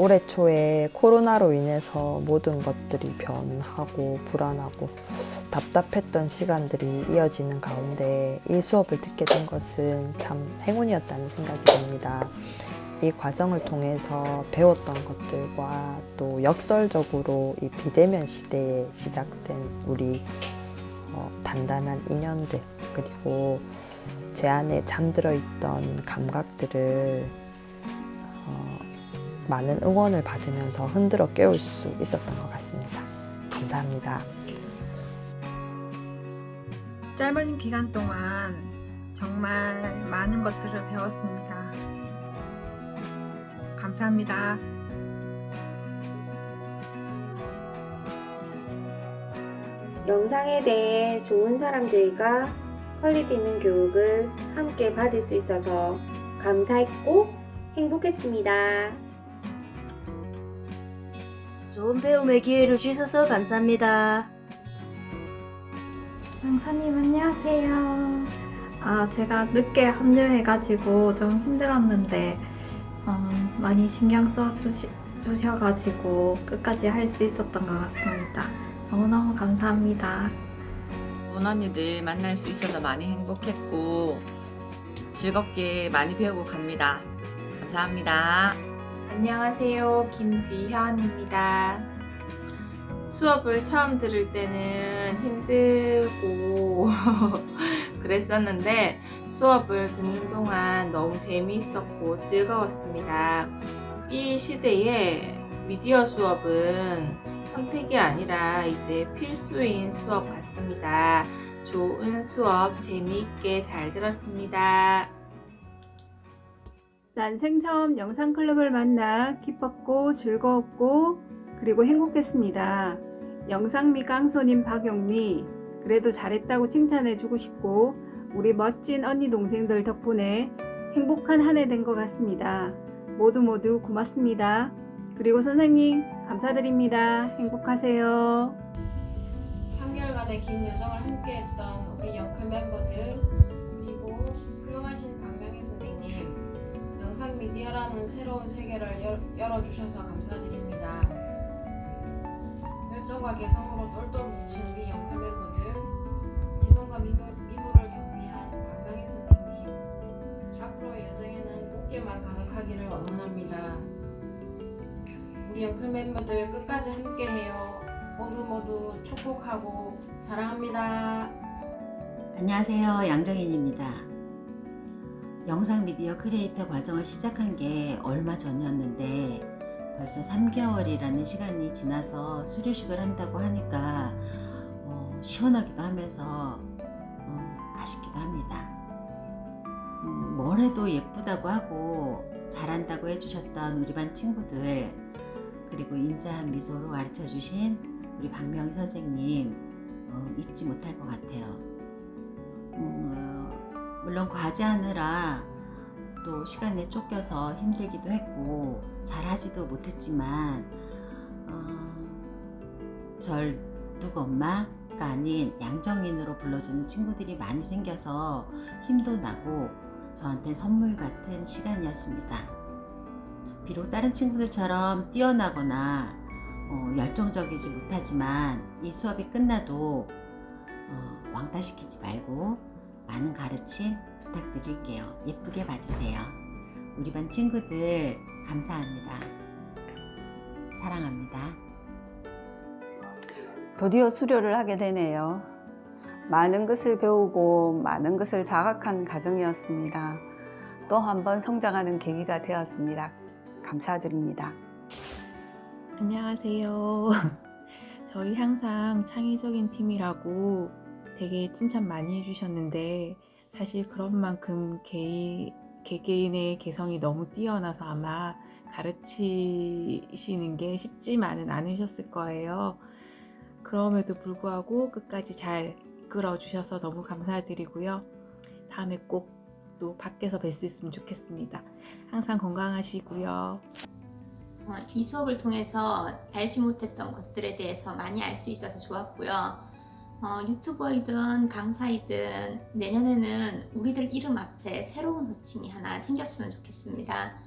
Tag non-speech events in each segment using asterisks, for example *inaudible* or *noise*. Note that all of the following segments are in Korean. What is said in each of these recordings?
올해 초에 코로나로 인해서 모든 것들이 변하고 불안하고 답답했던 시간들이 이어지는 가운데 이 수업을 듣게 된 것은 참 행운이었다는 생각이 듭니다. 이 과정을 통해서 배웠던 것들과 또 역설적으로 이 비대면 시대에 시작된 우리 어, 단단한 인연들 그리고 제 안에 잠들어 있던 감각들을 어, 많은 응원을 받으면서 흔들어 깨울 수 있었던 것 같습니다. 감사합니다. 짧은 기간 동안 정말 많은 것들을 배웠습니다. 감사합니다. 영상에 대해 좋은 사람들과 퀄리티 있는 교육을 함께 받을 수 있어서 감사했고 행복했습니다. 좋은 배움의 기회를 주셔서 감사합니다. 강사님 안녕하세요. 아 제가 늦게 합류해가지고 좀 힘들었는데 어, 많이 신경 써 주시, 주셔가지고 끝까지 할 수 있었던 것 같습니다. 너무너무 감사합니다. 원 언니들 만날 수 있어서 많이 행복했고 즐겁게 많이 배우고 갑니다. 감사합니다. 안녕하세요. 김지현입니다. 수업을 처음 들을 때는 힘들고 *laughs* 그랬었는데 수업을 듣는 동안 너무 재미있었고 즐거웠습니다. 이 시대에 미디어 수업은 선택이 아니라 이제 필수인 수업 같습니다. 좋은 수업 재미있게 잘 들었습니다. 난생 처음 영상 클럽을 만나 기뻤고 즐거웠고 그리고 행복했습니다. 영상미 깡소님 박영미 그래도 잘했다고 칭찬해주고 싶고 우리 멋진 언니 동생들 덕분에 행복한 한 해 된 것 같습니다. 모두 모두 고맙습니다. 그리고 선생님 감사드립니다. 행복하세요. 3개월간의 긴 여정을 함께 했던 우리 영클 멤버들 영상 미디어라는 새로운 세계를 열, 열어주셔서 감사드립니다. 열정과 개성으로 똘똘 뭉친 우리 영클 멤버들 지성과 미모, 미모를 겸비한 박명희 선생님 앞으로의 여정에는 꽃길만 가득하기를 응원합니다. 우리 영클 멤버들 끝까지 함께해요. 모두 모두 축복하고 사랑합니다. 안녕하세요. 양정인입니다. 영상 미디어 크리에이터 과정을 시작한 게 얼마 전이었는데 벌써 3개월이라는 시간이 지나서 수료식을 한다고 하니까 어, 시원하기도 하면서 어, 아쉽기도 합니다. 음, 뭘 해도 예쁘다고 하고 잘한다고 해주셨던 우리 반 친구들 그리고 인자한 미소로 가르쳐 주신 우리 박명희 선생님 어, 잊지 못할 것 같아요. 음, 어, 물론 과제하느라 또 시간에 쫓겨서 힘들기도 했고 잘하지도 못했지만 어, 절 누구 엄마가 아닌 양정인으로 불러주는 친구들이 많이 생겨서 힘도 나고 저한테 선물 같은 시간이었습니다. 비록 다른 친구들처럼 뛰어나거나 어, 열정적이지 못하지만 이 수업이 끝나도 어, 왕따시키지 말고 많은 가르침 부탁드릴게요. 예쁘게 봐주세요. 우리 반 친구들 감사합니다. 사랑합니다. 드디어 수료를 하게 되네요. 많은 것을 배우고 많은 것을 자각한 과정이었습니다. 또 한 번 성장하는 계기가 되었습니다. 감사드립니다. 안녕하세요. *laughs* 저희 항상 창의적인 팀이라고 되게 칭찬 많이 해주셨는데 사실 그런 만큼 개인, 개개인의 개성이 너무 뛰어나서 아마 가르치시는 게 쉽지만은 않으셨을 거예요. 그럼에도 불구하고 끝까지 잘 이끌어 주셔서 너무 감사드리고요. 다음에 꼭 또 밖에서 뵐 수 있으면 좋겠습니다. 항상 건강하시고요. 어, 이 수업을 통해서 알지 못했던 것들에 대해서 많이 알 수 있어서 좋았고요. 어, 유튜버이든 강사이든 내년에는 우리들 이름 앞에 새로운 호칭이 하나 생겼으면 좋겠습니다.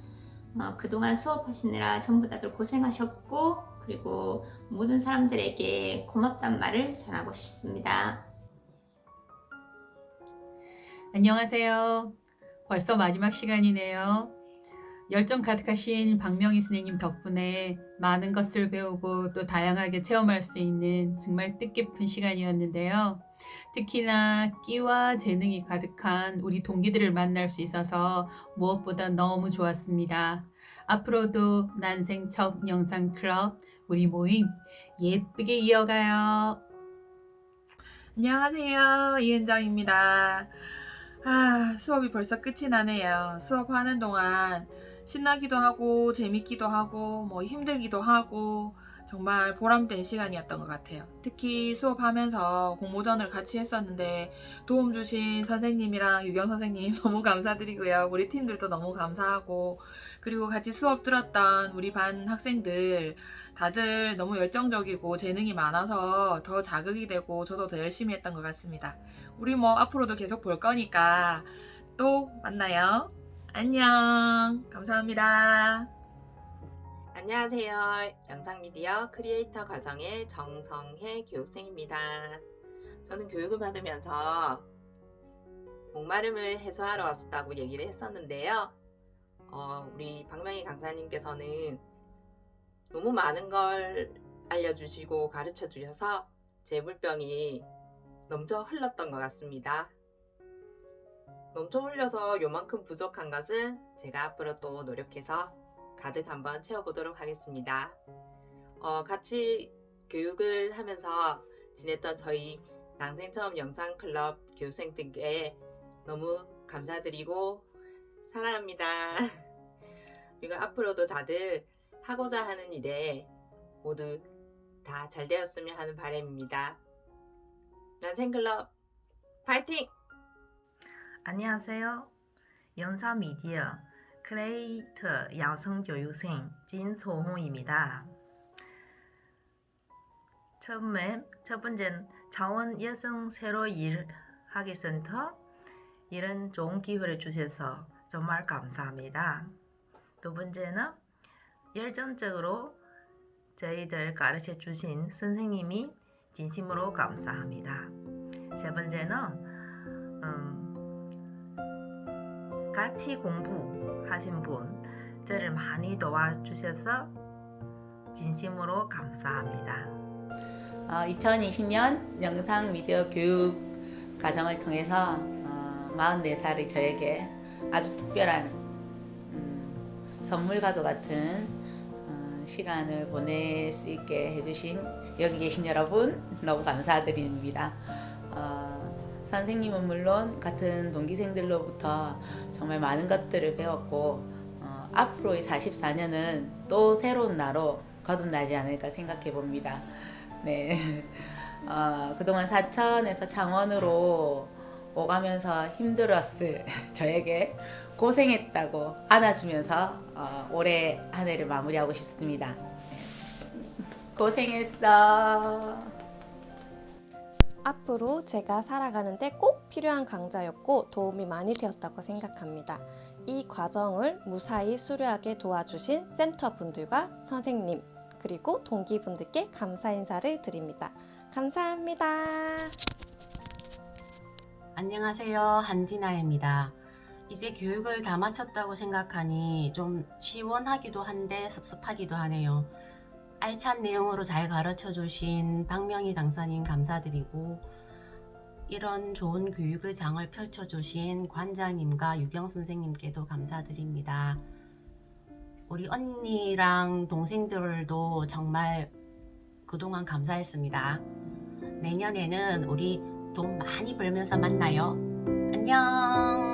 어, 그동안 수업하시느라 전부 다들 고생하셨고 그리고 모든 사람들에게 고맙단 말을 전하고 싶습니다. 안녕하세요. 벌써 마지막 시간이네요. 열정 가득하신 박명희 선생님 덕분에 많은 것을 배우고 또 다양하게 체험할 수 있는 정말 뜻깊은 시간이었는데요. 특히나 끼와 재능이 가득한 우리 동기들을 만날 수 있어서 무엇보다 너무 좋았습니다. 앞으로도 난생척 영상 클럽 우리 모임 예쁘게 이어가요. 안녕하세요. 이은정입니다. 아, 수업이 벌써 끝이 나네요. 수업하는 동안 신나기도 하고, 재밌기도 하고, 뭐 힘들기도 하고, 정말 보람된 시간이었던 것 같아요. 특히 수업하면서 공모전을 같이 했었는데, 도움 주신 선생님이랑 유경 선생님 *laughs* 너무 감사드리고요. 우리 팀들도 너무 감사하고, 그리고 같이 수업 들었던 우리 반 학생들, 다들 너무 열정적이고 재능이 많아서 더 자극이 되고 저도 더 열심히 했던 것 같습니다. 우리 뭐 앞으로도 계속 볼 거니까 또 만나요. 안녕. 감사합니다. 안녕하세요. 영상미디어 크리에이터 과정의 정성혜 교육생입니다. 저는 교육을 받으면서 목마름을 해소하러 왔다고 얘기를 했었는데요. 어, 우리 박명희 강사님께서는 너무 많은 걸 알려주시고 가르쳐 주셔서 제 물병이 넘쳐 흘렀던 것 같습니다. 넘쳐 흘려서 요만큼 부족한 것은 제가 앞으로 또 노력해서 가득 한번 채워보도록 하겠습니다. 어, 같이 교육을 하면서 지냈던 저희 낭생 처음 영상 클럽 교생들께 너무 감사드리고 사랑합니다. *laughs* 그리고 앞으로도 다들 하고자 하는 일에 모두 다 잘 되었으면 하는 바람입니다. 난생클럽 파이팅! 안녕하세요. 연사 미디어 크리에이터 야성 교육생 진소홍입니다. 처음에 첫 번째는 자원 여성 새로 일하기 센터 이런 좋은 기회를 주셔서 정말 감사합니다. 두 번째는 열정적으로 저희들 가르쳐 주신 선생님이 진심으로 감사합니다. 세 번째는 음, 같이 공부하신 분 저를 많이 도와주셔서 진심으로 감사합니다. 어, 2020년 영상 미디어 교육 과정을 통해서 어, 44살의 저에게 아주 특별한 음, 선물과도 같은 어, 시간을 보낼 수 있게 해주신 여기 계신 여러분 너무 감사드립니다. 어, 선생님은 물론 같은 동기생들로부터 정말 많은 것들을 배웠고 어, 앞으로의 44년은 또 새로운 나로 거듭나지 않을까 생각해 봅니다. 네. *laughs* 어, 그동안 사천에서 창원으로 오가면서 힘들었을 *laughs* 저에게 고생했다고 안아주면서 어, 올해 한 해를 마무리하고 싶습니다. 고생했어. 앞으로 제가 살아가는 데 꼭 필요한 강좌였고 도움이 많이 되었다고 생각합니다. 이 과정을 무사히 수료하게 도와주신 센터 분들과 선생님, 그리고 동기분들께 감사 인사를 드립니다. 감사합니다. 안녕하세요. 한디나입니다. 이제 교육을 다 마쳤다고 생각하니 좀 시원하기도 한데 섭섭하기도 하네요. 알찬 내용으로 잘 가르쳐 주신 박명희 강사님 감사드리고 이런 좋은 교육의 장을 펼쳐 주신 관장님과 유경 선생님께도 감사드립니다. 우리 언니랑 동생들도 정말 그동안 감사했습니다. 내년에는 우리 돈 많이 벌면서 만나요. 안녕!